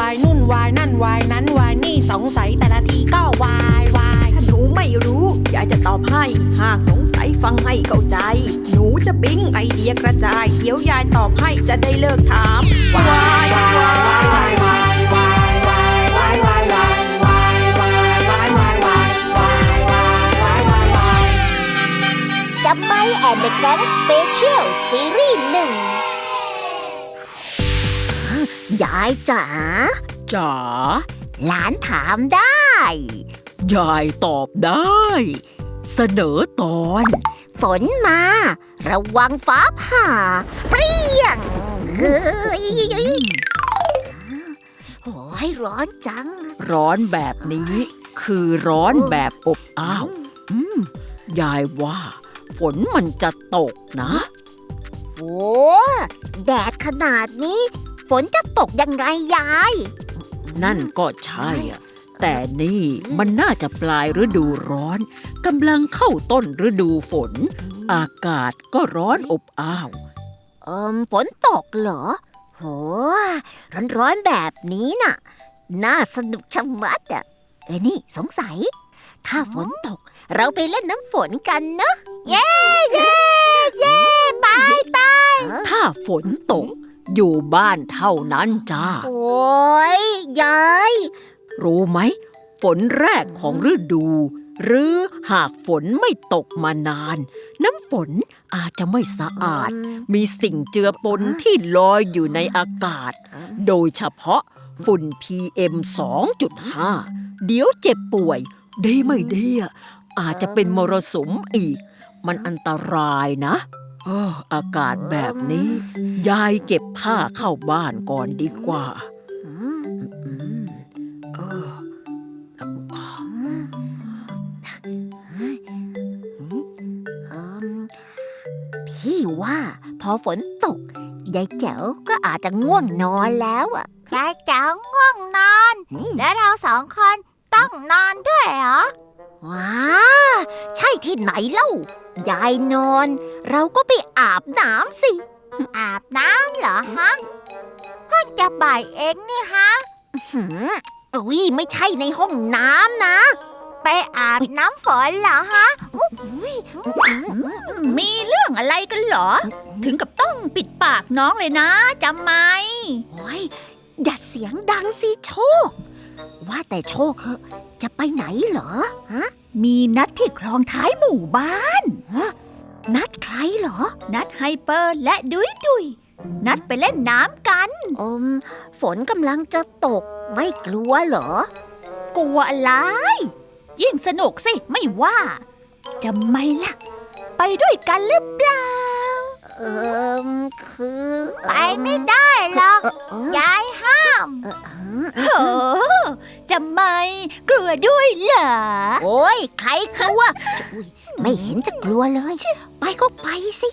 วายนุ่นวายนั่นวายนั้นวายนี่สงสัยแต่ละทีก็วายวายถ้าหนูไม่รู้ยายจะตอบให้ หากสงสัยฟังให้เข้าใจ หนูจะปิ๊งไอเดียกระจาย เดี๋ยวยายตอบให้จะได้เลิกถามวายวายจับไม่แอนเดอะแก๊งสเปเชียลซีรีส์หนึ่ง ยายจ๋าจ๋าหลานถามได้ ยายตอบได้ เสนอตอน ฝนมา ระวังฟ้าผ่า เปรี้ยงเฮ้ยโอ้ยร้อนจัง ร้อนแบบนี้ คือร้อนแบบอบอ้าวอืมยายว่า ฝนมันจะตกนะ โอ้แดดขนาดนี้ ฝนจะตกยังไงยาย นั่นก็ใช่อะแต่นี่มันน่าจะปลายฤดูร้อนกำลังเข้าต้นฤดูฝน อากาศก็ร้อนอบอ้าว เอิมฝนตกเหรอ โห ร้อนๆแบบนี้น่ะ น่าสนุกชะมัดอะเอ้ยนี่สงสัย ถ้าฝนตกเราไปเล่นน้ำฝนกันเนอะเย้เย้เย้ไปไปถ้าฝนตก อยู่บ้านเท่านั้นจ้า โอ้ยยาย รู้ไหม ฝนแรกของฤดู หรือหากฝนไม่ตกมานาน น้ำฝนอาจจะไม่สะอาด มีสิ่งเจือปนที่ลอยอยู่ในอากาศ โดยเฉพาะฝุ่น PM 2.5 เดี๋ยวเจ็บป่วย ดีไม่ดีอะอาจจะเป็นมรสุมอีก มันอันตรายนะ เอออากาศแบบนี้ ยายเก็บผ้าเข้าบ้านก่อนดีกว่าอืมอืมเออเอิมพี่ว่าพอฝนตก ยายแจ๋วก็อาจจะง่วงนอนแล้วอะยายจ๋าง่วงนอน แล้วเราสองคนต้องนอนด้วยเหรอ ว้า ใช่ที่ไหนเล่า ยายนอน เราก็ไปอาบน้ำสิ อาบน้ำเหรอฮะเพิ่งจะบ่ายเองนี่ฮะหืมอุ้ยไม่ใช่ในห้องน้ำนะ ไปอาบน้ำฝนเหรอฮะมีเรื่องอะไรกันเหรอ ถึงกับต้องปิดปากน้องเลยนะจำไหมโอ้ยอย่าเสียงดังสิโชค ว่าแต่โชคเหอะจะไปไหนเหรอฮะมีนัดที่คลองท้ายหมู่บ้านนัดใครเหรอ นัดไฮเปอร์และดุยดุยนัดไปเล่นน้ำกันอมฝนกำลังจะตกไม่กลัวเหรอ กลัวอะไร ยิ่งสนุกสิ ไม่ว่าจำไหมล่ะ ไปด้วยกันหรือเปล่า เออคือ ไปไม่ได้หรอกเออเออยายห้าม เออเออโหจำไหมกลัวด้วยเหรอ โอ้ยใครกลัวอุ๊ยไม่เห็นจะกลัวเลย ไปก็ไปสิ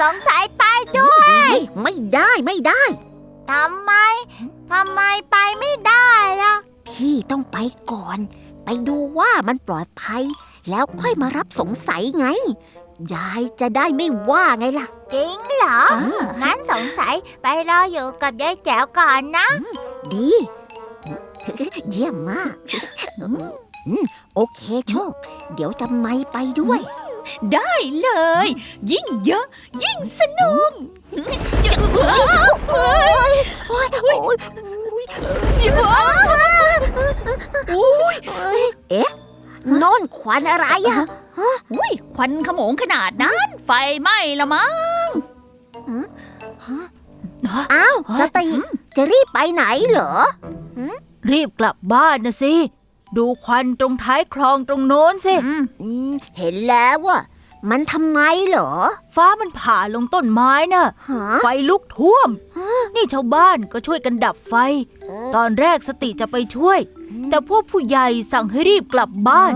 สงสัยไปด้วย ไม่ได้ไม่ได้ ทำไม ทำไมไปไม่ได้ล่ะ พี่ต้องไปก่อน ไปดูว่ามันปลอดภัย แล้วค่อยมารับสงสัยไง ยายจะได้ไม่ว่าไงล่ะ จริงเหรออ่างั้นสงสัยไปรออยู่กับยายแจ๋วก่อนนะ ดี เยี่ยมมากอืมโอเคโชค เดี๋ยวจะไม่ไปด้วย ได้เลย ยิ่งเยอะ ยิ่งสนุกจะเอ้ยโอ้ยโอ้ยอุ้ยเอ๊ะ โน่นควันอะไรอะอุ้ยควันขโมงขนาดนั้น ไฟไหม้ละมั้งอ้าวสติจะรีบไปไหนเหรอ รีบกลับบ้านนะสิ ดูควันตรงท้ายคลองตรงโน้นสิอืมเห็นแล้วว่า มันทำไมเหรอ ฟ้ามันผ่าลงต้นไม้น่ะ ฮะ ไฟลุกท่วม นี่ชาวบ้านก็ช่วยกันดับไฟ เออ ตอนแรกสติจะไปช่วย แต่พวกผู้ใหญ่สั่งให้รีบกลับบ้าน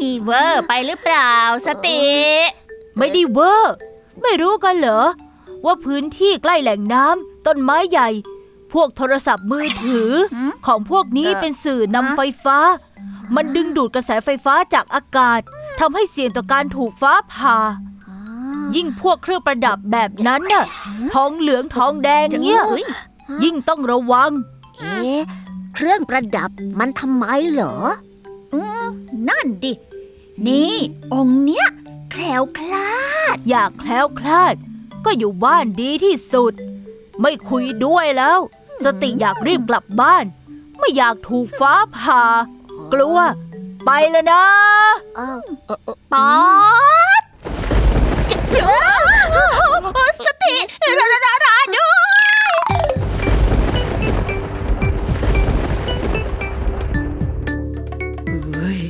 อีเวอร์ไปหรือเปล่า สติ ไม่ได้เวอร์ไม่รู้กันเหรอ ว่าพื้นที่ใกล้แหล่งน้ำต้นไม้ใหญ่ พวกโทรศัพท์มือถือหืมของพวกนี้เป็นสื่อนำไฟฟ้า มันดึงดูดกระแสไฟฟ้าจากอากาศทำให้เสี่ยงต่อการถูกฟ้าผ่า ยิ่งพวกเครื่องประดับแบบนั้นน่ะทองเหลืองทองแดงเนี่ยอุ๊ยยิ่งต้องระวัง เอ๊ะเครื่องประดับมันทำไมเหรอนั่นดิ นี่ องค์เนี้ยแคล้วคลาด อยากแคล้วคลาด ก็อยู่บ้านดีที่สุด ไม่คุยด้วยแล้ว สติอยากรีบกลับบ้าน ไม่อยากถูกฟ้าผ่า กลัว ไปแล้วนะเอ้าเออเออป๊อดสติระระระระด้วยเฮ้ย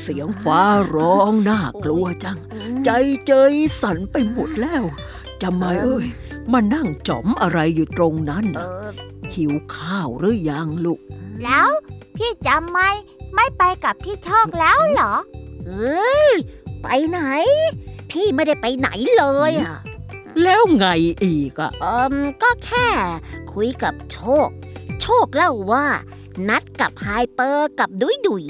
เสียงฟ้าร้องน่ากลัวจัง ใจเจยสั่นไปหมดแล้วจำไม่เอ้ยมานั่งจ๋อมอะไรอยู่ตรงนั้นเอน่ะอหิวข้าวหรือยังลูก แล้วพี่จำไม่ ไม่ไปกับพี่โชคแล้วเหรอเฮ้ย ไปไหน พี่ไม่ได้ไปไหนเลยอะ แล้วไงอีกอะเอิมก็แค่คุยกับโชค โชคเล่าว่า นัดกับไฮเปอร์กับดุยดุย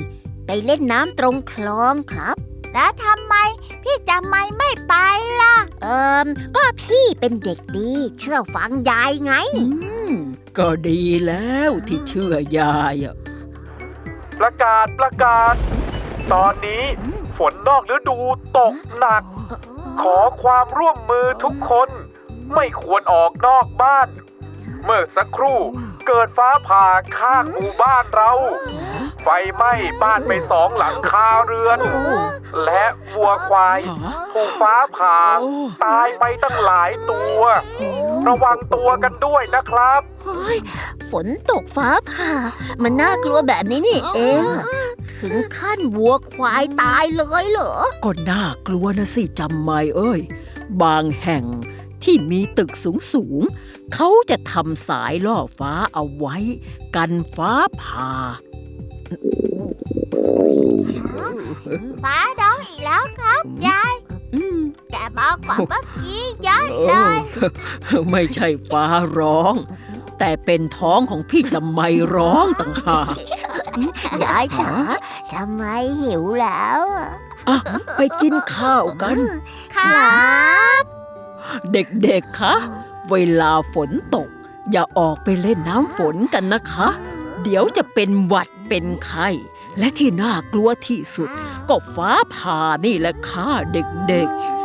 ไปเล่นน้ำตรงคลองครับ แล้วทำไม พี่จำไม่ไม่ไปล่ะ เอิมก็พี่เป็นเด็กดี เชื่อฟังยายไง อืม ก็ดีแล้วที่เชื่อยายอะ ประกาศประกาศ ตอนนี้ฝนนอกฤดูตกหนัก ขอความร่วมมือทุกคน ไม่ควรออกนอกบ้าน เมื่อสักครู่เกิดฟ้าผ่าข้างหมู่บ้านเรา ไฟไหม้บ้านไปสองหลังคาเรือน และวัวควายถูกฟ้าผ่าตายไปตั้งหลายตัว ระวังตัวกันด้วยนะครับเฮ้ยฝนตกฟ้าผ่า มันน่ากลัวแบบนี้นี่เองอะถึงขั้นวัวควายตายเลยเหรอ ก็น่ากลัวนะสิจำไม่เอ้ย บางแห่งที่มีตึกสูงสูงๆเขาจะทำสายล่อฟ้าเอาไว้ กันฟ้าผ่า ฟ้าร้องอีกแล้วครับยายอืมแต่บอกกว่าเมื่อกี้เยอะเอเลอยไม่ใช่ฟ้าร้อง แต่เป็นท้องของพี่จำไม่ร้องต่างหากยายจ๋าทำไมหิวแล้วอะอะไปกินข้าวกัน ครับ เด็กๆ คะ เวลาฝนตก อย่าออกไปเล่นน้ำฝนกันนะคะ เดี๋ยวจะเป็นหวัด เป็นไข้และที่น่ากลัวที่สุด ก็ฟ้าผ่านี่แหละค่ะเด็กๆ